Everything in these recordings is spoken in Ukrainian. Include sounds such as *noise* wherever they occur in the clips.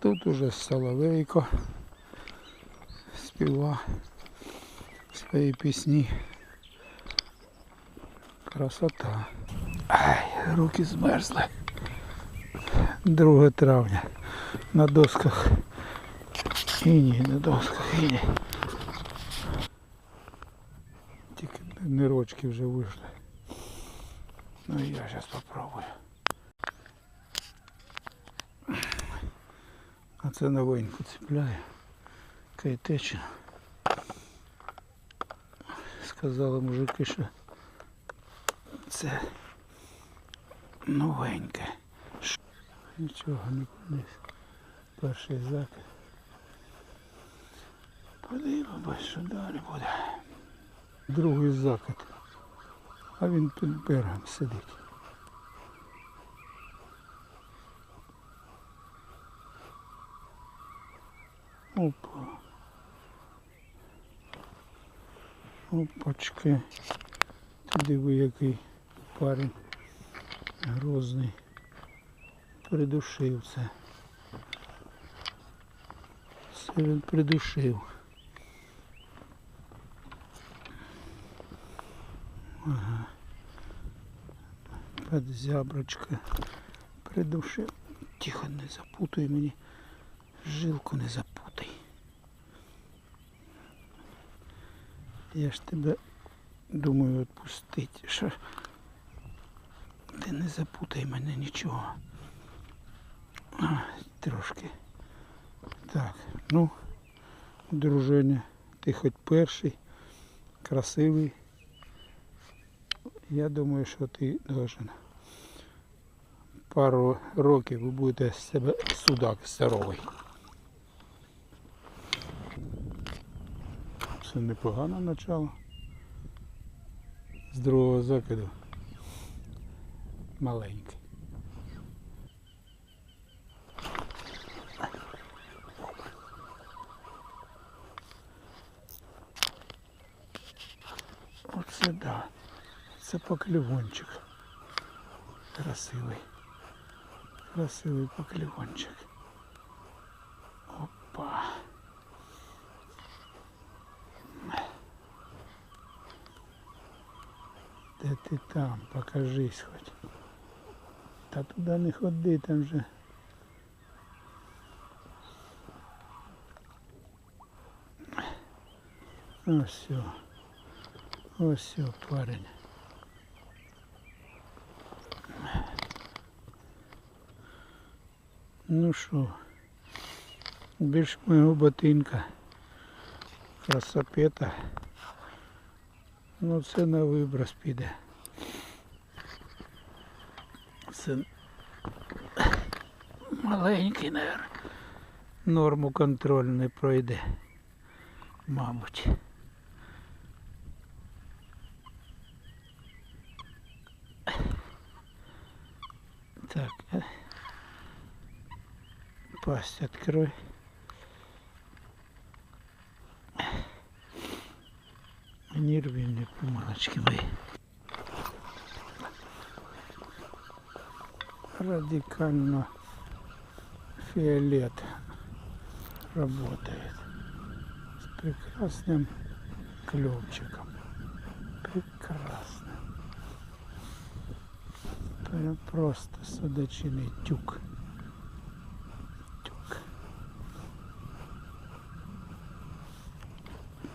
тут уже Соловейко співа свої пісні. Красота. Ай, руки змерзли. 2 травня. На досках. Іні, на досках іні. Тільки нирочки вже вийшли. Ну я зараз попробую. А це новеньку цепляє. Кайтечина. Сказали мужики, що це новеньке. Нічого не поніс. Перший закид. Подивимось, що далі буде. Другий закид. А він під берегом сидить. Опа. Опачки. Ти диви, який парень грозний. Придушив це. Це він придушив. Ага. Під зяброчка придушив. Тихо, не запутай мені. Жилку не запутай. Я ж тебе думаю відпустити. Що? Ти не запутай мене нічого. А, трошки. Так, ну, дружиня, ти хоч перший, красивий. Я думаю, що ти должен пару років ви будете з себе судак здоровий. Це непогане начало. З другого закиду. Маленький. Оце да. Це поклівончик. Красивий. Красивий поклівончик. ти там? Покажись хоч. Та туди не ходи, там же. Ось все. Ось все, парень. Ну що, більш моєго ботинка. Красопета. Ну це на виброс піде. Це маленький, наверное. Норму контроль не пройде. Мабуть. Так. э, Пасть открой. Не рви мне приманочки мои. Радикально фиолет работает. С прекрасным клевчиком. Прекрасно. Прям просто судачиный тюк. Тюк.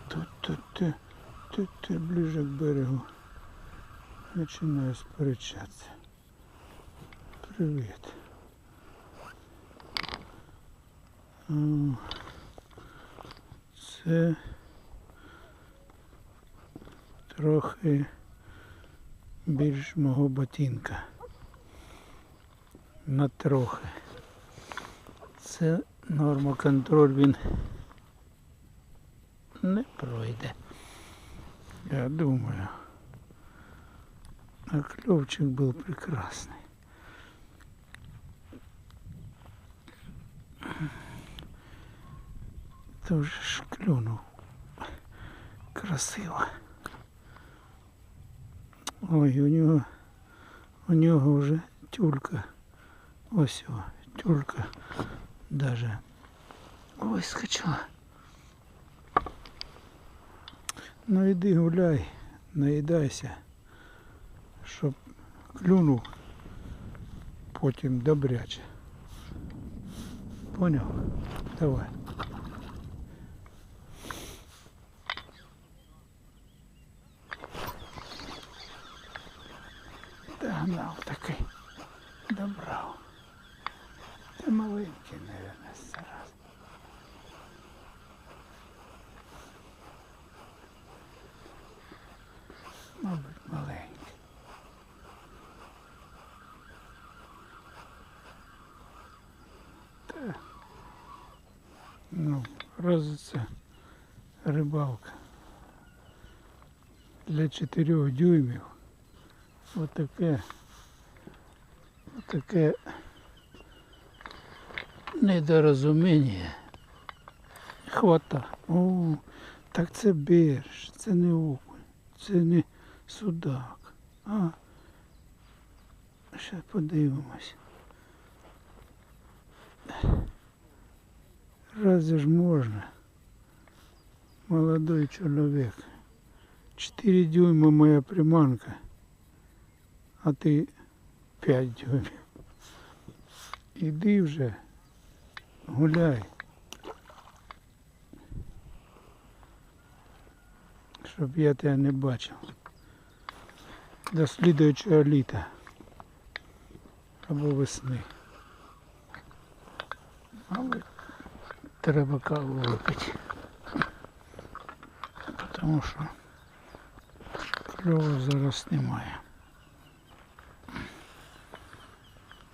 Тут, тут, тут, тут, тут ближе к берегу. Начинаю сперечатися. Привіт. Це трохи більш мого ботинка. На трохи. Це норма контроль він не пройде. Я думаю. А клевчик был прекрасный. Тоже ж клюнув. Красиво. Ой, у нього, у нього вже тюлька. Ось о, тюлька даже вискочила. Ну іди гуляй, наїдайся, щоб клюнув потім добряче. Поняв? Давай. Догнав такий. Добрав. Це маленький, мабуть, зараз. Мабуть, маленький. Та, ну, раз це рибалка для 4 дюймів. Отаке, отаке недорозуміння. Хвата. О, так це бірж, це не окунь, це не судак. А, ще подивимось. Разве ж можна? Молодой чоловік. 4 дюйма моя приманка, а ти 5 дюймів. Іди вже, гуляй. Щоб я тебе не бачив. До слідуючого літа. Або весни. Але треба каву випити. Тому що кльову зараз немає.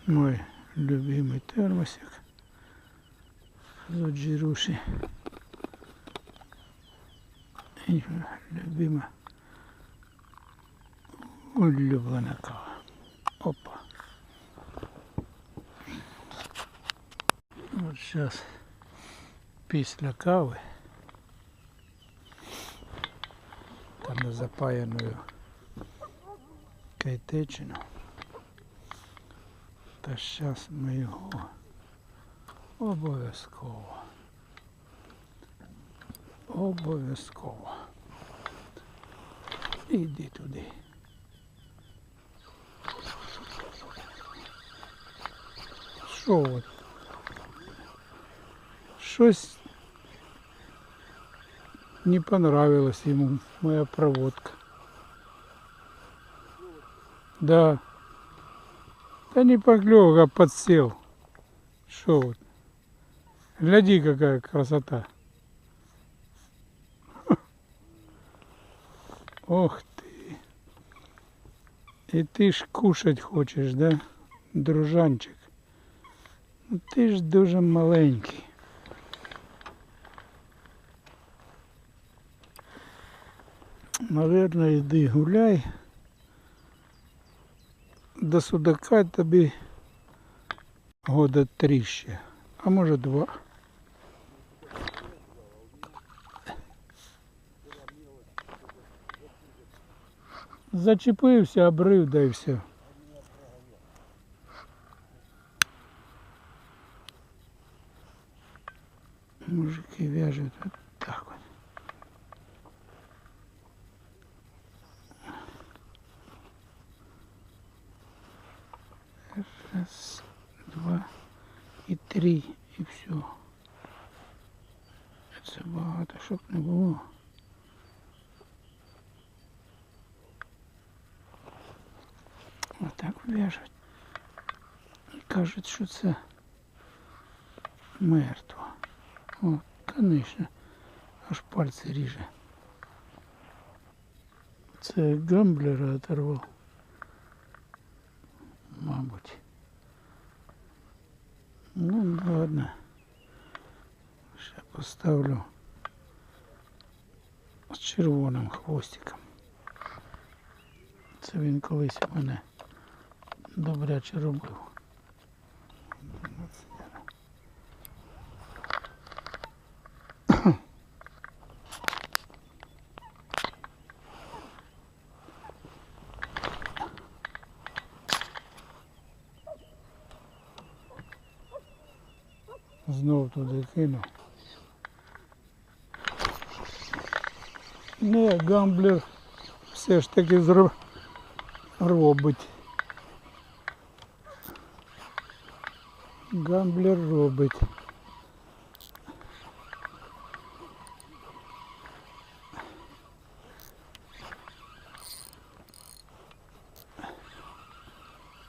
Мой любимый термосик з джируші. І любима улюблена кава. Опа. От зараз після кави та на запаяною кайтечину. Та зараз ми його обов'язково. Обов'язково. Іди туди. Що от? Щось не понравилась ему моя проводка. Да. Да не поклевок, а подсел. Что вот. Гляди, какая красота. *laughs* Ох ты. И ты ж кушать хочешь, да, дружанчик? Ну ти ж дуже маленький. Наверно, йди гуляй. До судака тобі года три ще, а може два. Зачепився, обрив, да і все. в'яжуть. І кажуть, що це мертво. О, конечно, аж пальці ріже. Це гамблера оторвав. Мабуть. Ну, ладно. Ще поставлю з червоним хвостиком. Це він колись у мене добряче робив. Знов туди кинув. Не, гамблер все ж таки зро... Гамблер робить.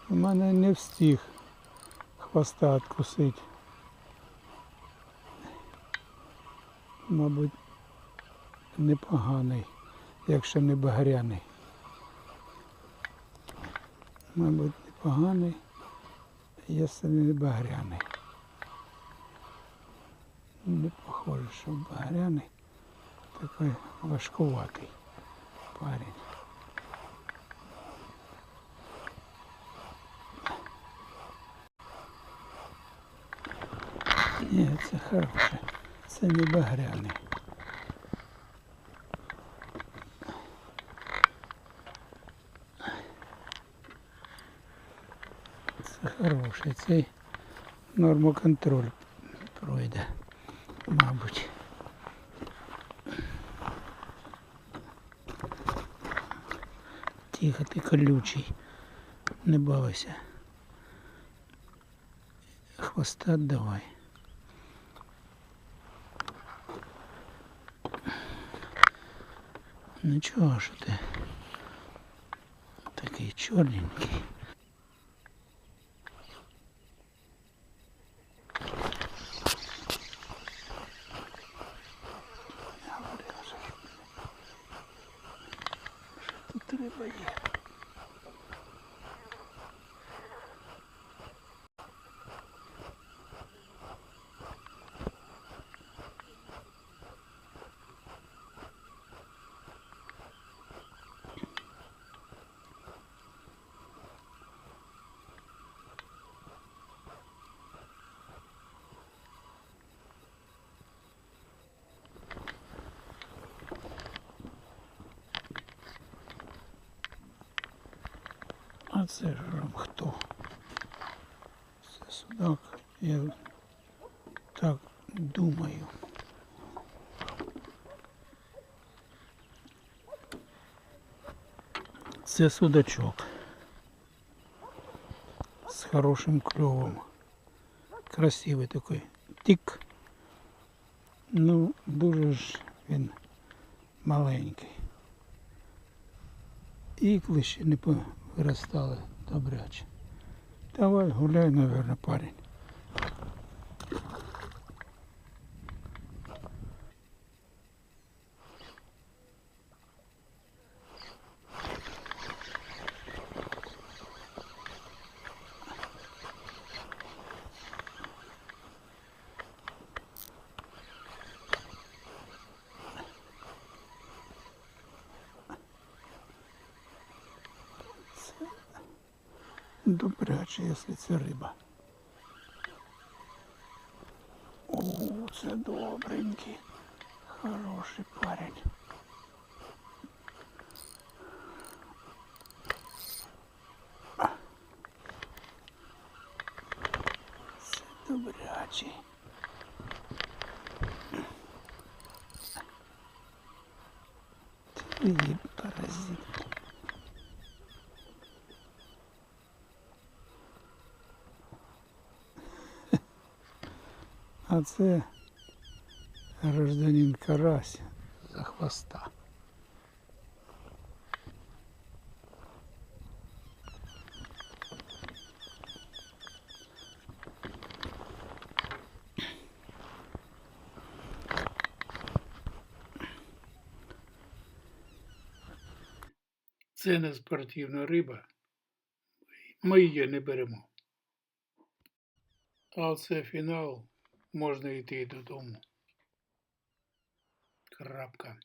У мене не встиг хвоста откусити. Мабуть, непоганий, якщо не багряний. Мабуть, непоганий, не багряний. Не похоже, що багряний. Такий важкуватий парень. Ні, це хороше. Це не багряний. Це хороший. Цей нормоконтроль пройде, мабуть. Тихо, ти колючий. Не балуйся. Хвоста давай. Нічого, що ти такий чорненький. Тут треба є. Це хто? Це судак, я так думаю. Це судачок. З хорошим кльовом. Красивий такий. Тік. Ну, дуже ж він маленький. І клещі не повиростали добряче. Давай гуляй, наверное, парень. Добряче, якщо це риба. О, це добренький. Хороший парень. Це добрячий. Ти паразит. А це гражданин Карась за хвоста. Це не спортивна риба. Ми її не беремо. А це фінал. Можна йти додому. Крапка.